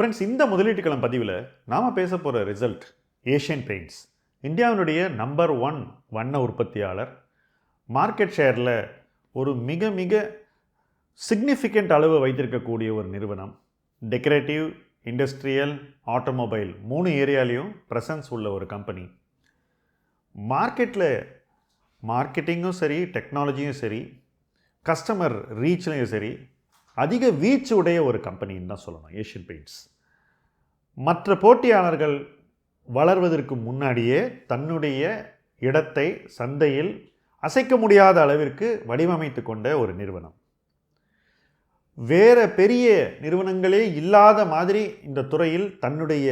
Friends இந்த முதலீட்டுக்களம் பதிவில் நாம் பேச போகிற ரிசல்ட் ஏஷியன் பெயிண்ட்ஸ் இந்தியாவினுடைய நம்பர் ஒன் வண்ண உற்பத்தியாளர். மார்க்கெட் ஷேரில் ஒரு மிக மிக சிக்னிஃபிகண்ட் அளவு வைத்திருக்கக்கூடிய ஒரு நிறுவனம். டெக்கரேட்டிவ் இண்டஸ்ட்ரியல் ஆட்டோமொபைல் மூணு ஏரியாலையும் ப்ரெசன்ஸ் உள்ள ஒரு கம்பெனி மார்க்கெட்டில் மார்க்கெட்டிங்கும் சரி டெக்னாலஜியும் சரி கஸ்டமர் ரீச்லையும் சரி அதிக வீச்சு உடைய ஒரு கம்பெனின்னு தான் சொல்லணும் ஏஷியன் பெயிண்ட்ஸ் மற்ற போட்டியாளர்கள் வளர்வதற்கு முன்னாடியே தன்னுடைய இடத்தை சந்தையில் அசைக்க முடியாத அளவிற்கு வடிவமைத்து கொண்ட ஒரு நிறுவனம். வேறு பெரிய நிறுவனங்களே இல்லாத மாதிரி இந்த துறையில் தன்னுடைய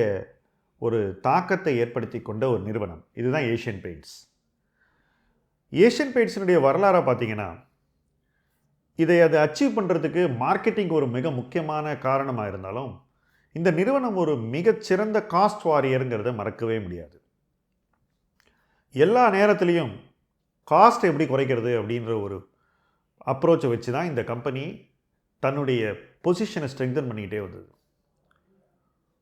ஒரு தாக்கத்தை ஏற்படுத்தி கொண்ட ஒரு நிறுவனம். இதுதான் ஏஷியன் பெயிண்ட்ஸ் ஏஷியன் பெயிண்ட்ஸினுடைய வரலாறை பார்த்திங்கன்னா இதை அதை அச்சீவ் பண்ணுறதுக்கு மார்க்கெட்டிங் ஒரு மிக முக்கியமான காரணமாக இருந்தாலும் இந்த நிறுவனம் ஒரு மிகச்சிறந்த காஸ்ட் வாரியருங்கிறத மறக்கவே முடியாது. எல்லா நேரத்துலேயும் காஸ்ட் எப்படி குறைக்கிறது அப்படின்ற ஒரு அப்ரோச்சை வச்சு தான் இந்த கம்பெனி தன்னுடைய பொசிஷனை ஸ்ட்ரெங்தன் பண்ணிக்கிட்டே வந்தது.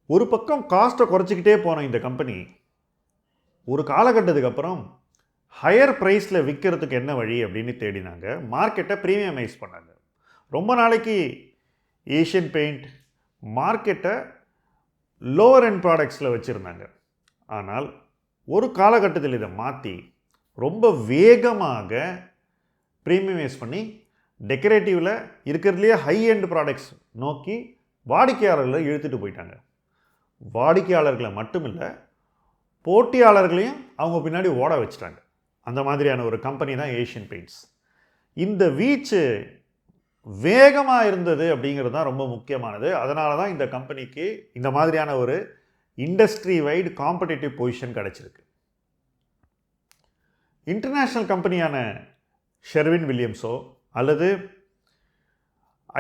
ஒரு பக்கம் காஸ்ட்டை குறைச்சிக்கிட்டே போன இந்த கம்பெனி ஒரு காலகட்டத்துக்கு அப்புறம் ஹையர் ப்ரைஸில் விற்கிறதுக்கு என்ன வழி அப்படின்னு தேடினாங்க. மார்க்கெட்டை ப்ரீமியமைஸ் பண்ணாங்க. ரொம்ப நாளைக்கு ஏஷியன் பெயிண்ட் மார்க்கெட்டை லோவர் எண்ட் ப்ராடக்ட்ஸில் வச்சுருந்தாங்க. ஆனால் ஒரு காலகட்டத்தில் இதை மாற்றி ரொம்ப வேகமாக ப்ரீமியமைஸ் பண்ணி டெக்கரேட்டிவில் இருக்கிறதுலையே ஹை எண்ட் ப்ராடக்ட்ஸ் நோக்கி வாடிக்கையாளர்களை இழுத்துட்டு போயிட்டாங்க. வாடிக்கையாளர்களை மட்டுமில்லை போட்டியாளர்களையும் அவங்க பின்னாடி ஓட வச்சுட்டாங்க. அந்த மாதிரியான ஒரு கம்பெனி தான் ஏஷியன் பெயிண்ட்ஸ் இந்த வீச்சு வேகமாக இருந்தது அப்படிங்கிறது தான் ரொம்ப முக்கியமானது. அதனால தான் இந்த கம்பெனிக்கு இந்த மாதிரியான ஒரு இண்டஸ்ட்ரி வைடு காம்படிட்டிவ் பொசிஷன் கிடச்சிருக்கு. இன்டர்நேஷ்னல் கம்பெனியான ஷெர்வின் வில்லியம்ஸோ அல்லது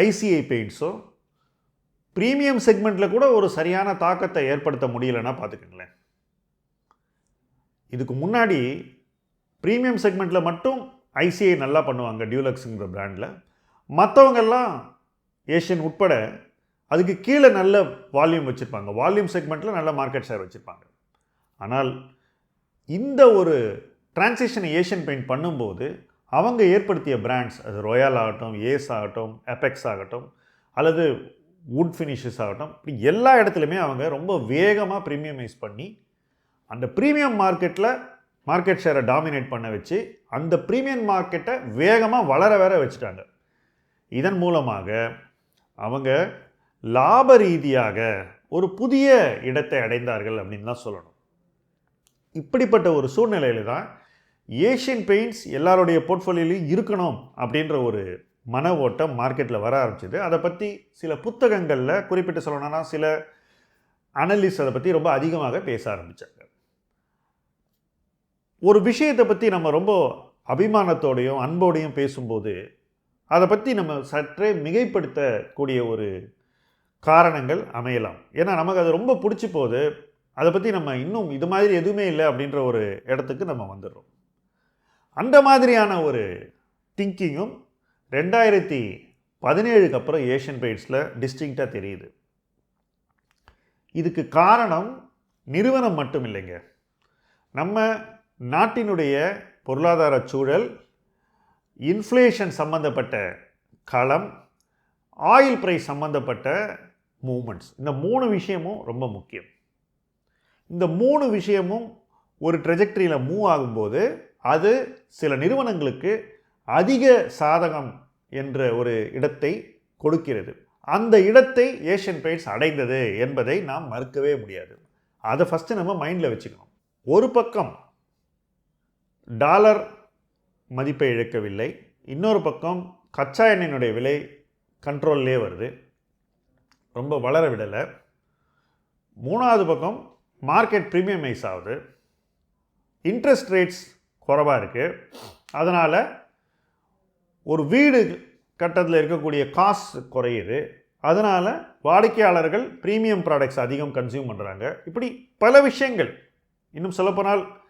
ஐசிஐ பெயிண்ட்ஸோ ப்ரீமியம் செக்மெண்ட்டில் கூட ஒரு சரியான தாக்கத்தை ஏற்படுத்த முடியலன்னா பார்த்துக்கங்களேன். இதுக்கு முன்னாடி ப்ரீமியம் செக்மெண்ட்டில் மட்டும் ஐசிஐ நல்லா பண்ணுவாங்க டியூலக்ஸுங்கிற பிராண்டில் மற்றவங்கெல்லாம் ஏஷியன் உட்பட அதுக்கு கீழே நல்ல வால்யூம் வச்சுருப்பாங்க. வால்யூம் செக்மெண்ட்டில் நல்ல மார்க்கெட் ஷேர் வச்சுருப்பாங்க. ஆனால் இந்த ஒரு டிரான்சிஷனை ஏஷியன் பெயிண்ட் பண்ணும்போது அவங்க ஏற்படுத்திய பிராண்ட்ஸ் அது ரொயால் ஆகட்டும் ஏஸ் ஆகட்டும் எபெக்ஸ் ஆகட்டும் அல்லது வுட் ஃபினிஷஸ் ஆகட்டும் இப்படி எல்லா இடத்துலையுமே அவங்க ரொம்ப வேகமாக ப்ரீமியமைஸ் பண்ணி அந்த ப்ரீமியம் மார்க்கெட்டில் மார்க்கெட் ஷேரை டாமினேட் பண்ண வச்சு அந்த ப்ரீமியம் மார்க்கெட்டை வேகமாக வளர வேற வச்சுட்டாங்க. இதன் மூலமாக அவங்க லாப ரீதியாக ஒரு புதிய இடத்தை அடைந்தார்கள் அப்படின்னு தான் சொல்லணும். இப்படிப்பட்ட ஒரு சூழ்நிலையில் தான் ஏஷியன் பெயிண்ட்ஸ் எல்லாருடைய போர்ட்ஃபோலியோலையும் இருக்கணும் அப்படின்ற ஒரு மன ஓட்டம் மார்க்கெட்டில் வர ஆரம்பிச்சிது. அதை பற்றி சில புத்தகங்களில் குறிப்பிட்டு சொல்லணும்னா சில அனலிஸ்ட் அதை பற்றி ரொம்ப அதிகமாக பேச ஆரம்பித்தேன் ஒரு விஷயத்தை பற்றி நம்ம ரொம்ப அபிமானத்தோடையும் அன்போடையும் பேசும்போது அதை பற்றி நம்ம சற்றே மிகைப்படுத்தக்கூடிய ஒரு காரணங்கள் அமையலாம். ஏன்னா நமக்கு அது ரொம்ப பிடிச்சி போகுது. அதை பற்றி நம்ம இன்னும் இது மாதிரி எதுவுமே இல்லை அப்படின்ற ஒரு இடத்துக்கு நம்ம வந்துடுறோம். அந்த மாதிரியான ஒரு திங்கிங்கும் ரெண்டாயிரத்தி பதினேழுக்கு அப்புறம் ஏஷியன் பெயிண்ட்ஸில் டிஸ்டிங்க்டாக தெரியுது. இதுக்கு காரணம் நிறுவனம் மட்டும் இல்லைங்க. நம்ம நாட்டினுடைய பொருளாதார சூழல் இன்ஃப்ளேஷன் சம்மந்தப்பட்ட களம் ஆயில் ப்ரைஸ் சம்மந்தப்பட்ட மூமெண்ட்ஸ் இந்த மூணு விஷயமும் ரொம்ப முக்கியம். இந்த மூணு விஷயமும் ஒரு ட்ரெஜெக்டரியில் மூவ் ஆகும்போது அது சில நிறுவனங்களுக்கு அதிக சாதகம் என்ற ஒரு இடத்தை கொடுக்கிறது. அந்த இடத்தை ஏஷியன் பெயிண்ட்ஸ் அடைந்தது என்பதை நாம் மறுக்கவே முடியாது. அதை ஃபஸ்ட்டு நம்ம மைண்டில் வச்சுக்கணும். ஒரு பக்கம் டாலர் மதிப்பை இழக்கவில்லை. இன்னொரு பக்கம் கச்சா எண்ணெயினுடைய விலை கண்ட்ரோல்லே வருது. ரொம்ப வளர விடலை. மூணாவது பக்கம் மார்க்கெட் ப்ரீமியமைஸ் ஆகுது. இன்ட்ரெஸ்ட் ரேட்ஸ் குறைவாக இருக்குது அதனால் ஒரு வீடு கட்டத்தில் இருக்கக்கூடிய காசு குறையுது. அதனால் வாடிக்கையாளர்கள் ப்ரீமியம் ப்ராடக்ட்ஸ் அதிகம் கன்சியூம் பண்ணுறாங்க இப்படி பல விஷயங்கள். இன்னும் சொல்லப்போனால்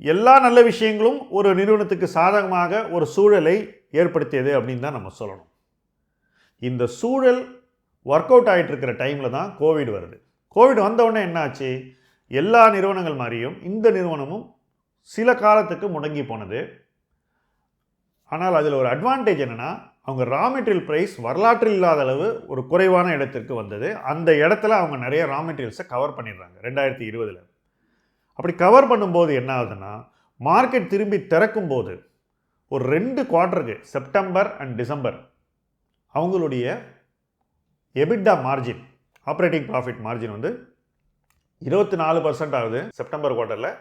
எல்லா நல்ல விஷயங்களும் ஒரு நிறுவனத்துக்கு சாதகமாக ஒரு சூழலை ஏற்படுத்தியது அப்படின்னு தான் நம்ம சொல்லணும். இந்த சூழல் ஒர்க் அவுட் ஆகிட்டு இருக்கிற டைமில் தான் கோவிட் வருது. கோவிட் வந்தவுடனே என்னாச்சு? எல்லா நிறுவனங்கள் மாதிரியும் இந்த நிறுவனமும் சில காலத்துக்கு முடங்கி போனது. ஆனால் அதில் ஒரு அட்வான்டேஜ் என்னென்னா அவங்க ரா மெட்டீரியல் ப்ரைஸ் வரலாற்றில் இல்லாத அளவு ஒரு குறைவான இடத்திற்கு வந்தது. அந்த இடத்துல அவங்க நிறைய ரா மெட்டீரியல்ஸை கவர் பண்ணிடுறாங்க. ரெண்டாயிரத்தி இருபதில். அப்படி கவர் பண்ணும்போது என்ன ஆகுதுன்னா மார்க்கெட் திரும்பி திறக்கும் போது ஒரு ரெண்டு குவார்ட்டருக்கு செப்டம்பர் அண்ட் டிசம்பர் அவங்களுடைய EBITDA margin operating profit margin வந்து இருபத்தி நாலு பர்சன்ட் ஆகுது செப்டம்பர் குவார்ட்டரில்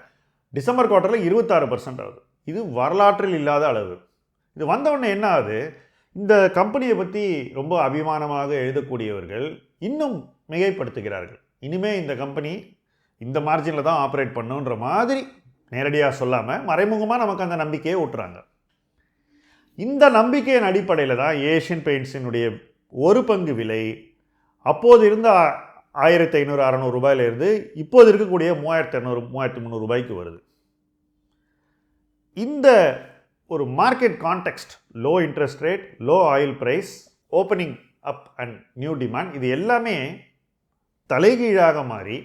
டிசம்பர் குவார்ட்டரில் இருபத்தாறு பர்சன்ட் ஆகுது. இது வரலாற்றில் இல்லாத அளவு. இது வந்தவுடனே என்ன ஆகுது? இந்த கம்பெனியை பற்றி ரொம்ப அபிமானமாக எழுதக்கூடியவர்கள் இன்னும் மிகைப்படுத்துகிறார்கள். இனிமே இந்த கம்பெனி இந்த மார்ஜினில் தான் ஆப்ரேட் பண்ணுன்ற மாதிரி நேரடியாக சொல்லாமல் மறைமுகமாக நமக்கு அந்த நம்பிக்கையை ஊட்டுறாங்க. இந்த நம்பிக்கையின் அடிப்படையில் தான் ஏஷியன் பெயிண்ட்ஸினுடைய ஒரு பங்கு விலை அப்போது இருந்த ஆயிரத்தி ஐநூறு அறநூறு ரூபாயிலிருந்து இப்போது இருக்கக்கூடிய மூவாயிரத்தி இரநூறு மூவாயிரத்தி முந்நூறு ரூபாய்க்கு வருது. இந்த ஒரு market context low interest rate low oil price opening up and new demand இது எல்லாமே தலைகீழாக மாறி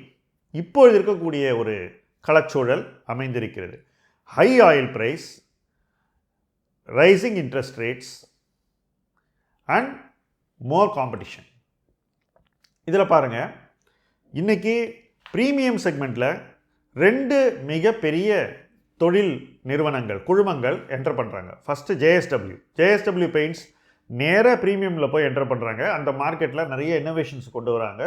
இப்பொழுது இருக்கக்கூடிய ஒரு களச்சூழல் அமைந்திருக்கிறது. High oil price rising interest rates and more competition இதில் பாருங்கள் இன்றைக்கி ப்ரீமியம் செக்மெண்ட்டில் ரெண்டு மிகப்பெரிய தொழில் நிறுவனங்கள் குழுமங்கள் என்டர் பண்ணுறாங்க first J S W J S W paints நேராக ப்ரீமியமில் போய் என்டர் பண்ணுறாங்க அந்த மார்க்கெட்டில் நிறைய இன்னோவேஷன்ஸ் கொண்டு வராங்க.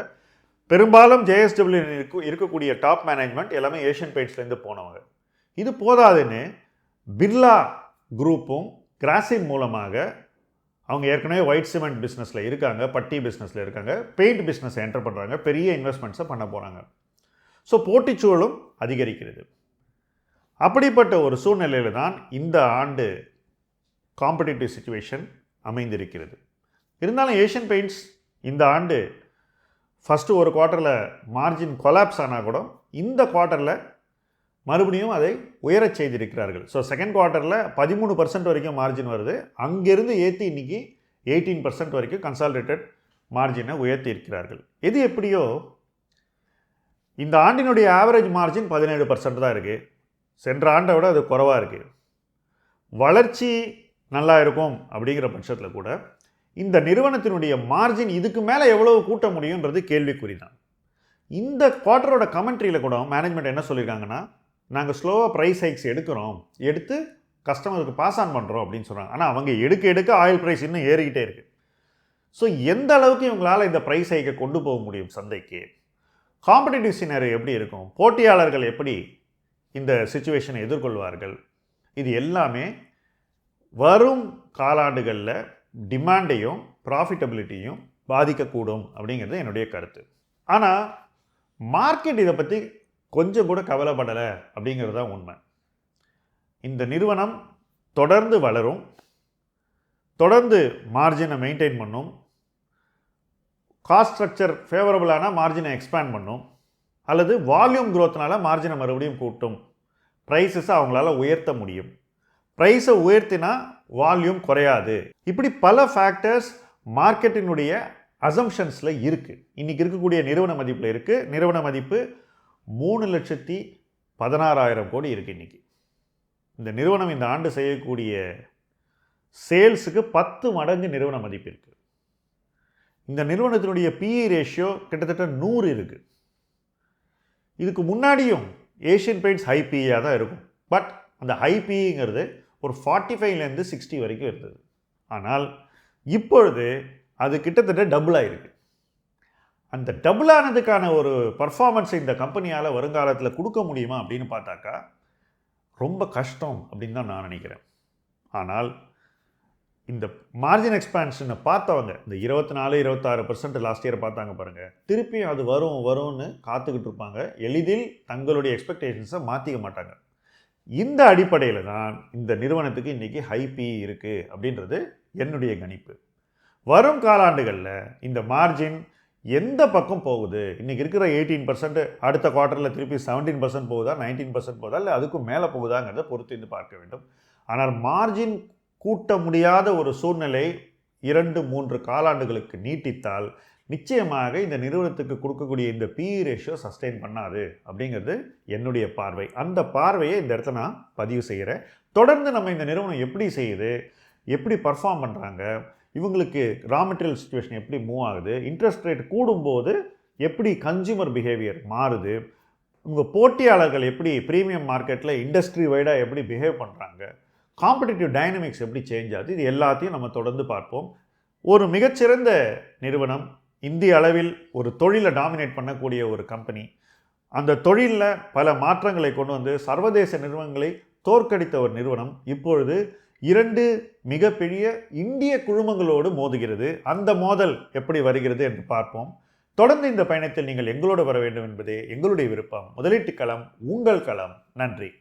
பெரும்பாலும் ஜேஎஸ்டபிள்யூ இருக்கு இருக்கக்கூடிய டாப் மேனேஜ்மெண்ட் எல்லாமே ஏஷியன் பெயிண்ட்ஸ்லேருந்து போனவங்க. இது போதாதுன்னு பிர்லா குரூப்பும் கிராசிம் மூலமாக அவங்க ஏற்கனவே ஒயிட் சிமெண்ட் பிஸ்னஸில் இருக்காங்க பட்டி பிஸ்னஸில் இருக்காங்க பெயிண்ட் பிஸ்னஸ் என்டர் பண்ணுறாங்க பெரிய இன்வெஸ்ட்மெண்ட்ஸை பண்ண போகிறாங்க ஸோ போட்டிச்சூழலும் அதிகரிக்கிறது. அப்படிப்பட்ட ஒரு சூழ்நிலையில் தான் இந்த ஆண்டு காம்படிட்டிவ் சுச்சுவேஷன் அமைந்திருக்கிறது. இருந்தாலும் ஏஷியன் பெயிண்ட்ஸ் இந்த ஆண்டு ஃபஸ்ட்டு ஒரு குவார்ட்டரில் மார்ஜின் கொலாப்ஸ் ஆனால் கூட இந்த குவார்ட்டரில் மறுபடியும் அதை உயரச் செய்திருக்கிறார்கள். ஸோ செகண்ட் குவார்ட்டரில் பதிமூணு பர்சன்ட் வரைக்கும் மார்ஜின் வருது. அங்கேருந்து ஏற்றி இன்றைக்கி எயிட்டீன் பர்சன்ட் வரைக்கும் கன்சால்டேட்டட் மார்ஜினை உயர்த்தி இருக்கிறார்கள். எது எப்படியோ இந்த ஆண்டினுடைய ஆவரேஜ் மார்ஜின் பதினேழு பர்சன்ட் தான் இருக்குது சென்ற ஆண்டை விட அது குறவாக இருக்குது வளர்ச்சி நல்லா இருக்கும் அப்படிங்கிற பட்சத்தில் கூட இந்த நிறுவனத்தினுடைய மார்ஜின் இதுக்கு மேலே எவ்வளவு கூட்ட முடியுன்றது கேள்விக்குறி தான் இந்த குவார்ட்டரோட கமெண்ட்ரியில் கூட மேனேஜ்மெண்ட் என்ன சொல்லியிருக்காங்கன்னா நாங்கள் ஸ்லோவாக ப்ரைஸ் ஹைக்ஸ் எடுக்கிறோம் எடுத்து கஸ்டமருக்கு பாஸ் ஆன் பண்ணுறோம் அப்படின்னு சொல்கிறாங்க ஆனால் அவங்க எடுக்க எடுக்க ஆயில் ப்ரைஸ் இன்னும் ஏறிக்கிட்டே இருக்குது ஸோ எந்த அளவுக்கு இவங்களால் இந்த ப்ரைஸ் ஹைக்கை கொண்டு போக முடியும் சந்தைக்கு? காம்படிட்டிவ் சினரி எப்படி இருக்கும்? போட்டியாளர்கள் எப்படி இந்த சுச்சுவேஷனை எதிர்கொள்வார்கள்? இது எல்லாமே வரும் காலாண்டுகளில் டிமாண்டையும் ப்ராஃபிட்டபிலிட்டியும் பாதிக்கக்கூடும் அப்படிங்கிறது என்னுடைய கருத்து. ஆனால் மார்க்கெட் இதை பற்றி கொஞ்சம் கூட கவலைப்படலை அப்படிங்கிறது தான் உண்மை. இந்த நிறுவனம் தொடர்ந்து வளரும் தொடர்ந்து மார்ஜினை மெயின்டைன் பண்ணும் காஸ்ட் ஸ்ட்ரக்சர் ஃபேவரபுளான மார்ஜினை எக்ஸ்பேண்ட் பண்ணும் அல்லது வால்யூம் க்ரோத்னால் மார்ஜினை மறுபடியும் கூட்டும் ப்ரைஸஸை அவங்களால உயர்த்த முடியும். ப்ரைஸை உயர்த்தினா வால்யூம் குறையாது. இப்படி பல ஃபேக்டர்ஸ் மார்க்கெட்டினுடைய அசம்ஷன்ஸில் இருக்குது இன்றைக்கி இருக்கக்கூடிய நிறுவன மதிப்பில் இருக்குது நிறுவன மதிப்பு மூணு லட்சத்தி பதினாறாயிரம் கோடி இருக்குது இன்றைக்கி இந்த நிறுவனம் இந்த ஆண்டு செய்யக்கூடிய சேல்ஸுக்கு பத்து மடங்கு நிறுவன மதிப்பு இருக்குது இந்த நிறுவனத்தினுடைய பிஇ ரேஷியோ கிட்டத்தட்ட நூறு இருக்குது இதுக்கு முன்னாடியும் ஏஷியன் பெயிண்ட்ஸ் ஹை பிஇயாக தான் இருக்கும். பட் அந்த ஹை பிஇங்கிறது ஒரு ஃபார்ட்டி ஃபைவ்லேருந்து சிக்ஸ்டி வரைக்கும் இருந்தது. ஆனால் இப்பொழுது அது கிட்டத்தட்ட டபுள் ஆகிருக்கு அந்த டபுள் ஆனதுக்கான ஒரு பர்ஃபார்மன்ஸை இந்த கம்பெனியால் வருங்காலத்தில் கொடுக்க முடியுமா அப்படின்னு பார்த்தாக்கா ரொம்ப கஷ்டம் அப்படின்னு தான் நான் நினைக்கிறேன். ஆனால் இந்த மார்ஜின் எக்ஸ்பான்ஷனை பார்த்தவங்க இந்த இருபத்தி நாலு இருபத்தாறு பர்சன்ட் லாஸ்ட் இயர் பார்த்தாங்க பாருங்கள் திருப்பியும் அது வரும் வரும்னு காத்துக்கிட்டு இருப்பாங்க. எளிதில் தங்களுடைய எக்ஸ்பெக்டேஷன்ஸை மாற்றிக்க மாட்டாங்க. இந்த அடிப்படையில் தான் இந்த நிறுவனத்துக்கு இன்றைக்கி ஹைபி இருக்குது அப்படின்றது என்னுடைய கணிப்பு. வரும் காலாண்டுகளில் இந்த மார்ஜின் எந்த பக்கம் போகுது? இன்றைக்கி இருக்கிற எயிட்டீன் பர்சன்ட் அடுத்த குவார்ட்டரில் திருப்பி செவன்டீன் பர்சன்ட் போகுதா? நைன்டீன் பர்சன்ட் போகுதா? இல்லை அதுக்கும் மேலே போகுதாங்கிறத பொறுத்து இருந்து பார்க்க வேண்டும். ஆனால் மார்ஜின் கூட்ட முடியாத ஒரு சூழ்நிலை இரண்டு மூன்று காலாண்டுகளுக்கு நீட்டித்தால் நிச்சயமாக இந்த நிறுவனத்துக்கு கொடுக்கக்கூடிய இந்த பி ரேஷியோ சஸ்டெயின் பண்ணாது அப்படிங்கிறது என்னுடைய பார்வை. அந்த பார்வையை இந்த இடத்த நான் பதிவு செய்கிறேன். தொடர்ந்து நம்ம இந்த நிறுவனம் எப்படி செய்யுது? எப்படி பர்ஃபார்ம் பண்ணுறாங்க இவங்களுக்கு ரா மெட்டீரியல் சுச்சுவேஷன் எப்படி மூவ் ஆகுது? இன்ட்ரெஸ்ட் ரேட் கூடும்போது எப்படி கன்சியூமர் பிஹேவியர் மாறுது? உங்கள் போட்டியாளர்கள் எப்படி ப்ரீமியம் மார்க்கெட்டில் இண்டஸ்ட்ரி வைடாக எப்படி பிஹேவ் பண்ணுறாங்க காம்படிட்டிவ் டைனமிக்ஸ் எப்படி சேஞ்ச் ஆகுது? இது எல்லாத்தையும் நம்ம தொடர்ந்து பார்ப்போம். ஒரு மிகச்சிறந்த நிறுவனம் இந்திய அளவில் ஒரு தொழிலை டாமினேட் பண்ணக்கூடிய ஒரு கம்பெனி அந்த தொழிலில் பல மாற்றங்களை கொண்டு வந்து சர்வதேச நிறுவனங்களை தோற்கடித்த ஒரு நிறுவனம். இப்பொழுது இரண்டு மிகப்பெரிய இந்திய குழுமங்களோடு மோதுகிறது. அந்த மோதல் எப்படி வருகிறது என்று பார்ப்போம். தொடர்ந்து இந்த பயணத்தில் நீங்கள் எங்களோடு வர வேண்டும் என்பதே எங்களுடைய விருப்பம். முதலீட்டு களம் உங்கள் களம். நன்றி.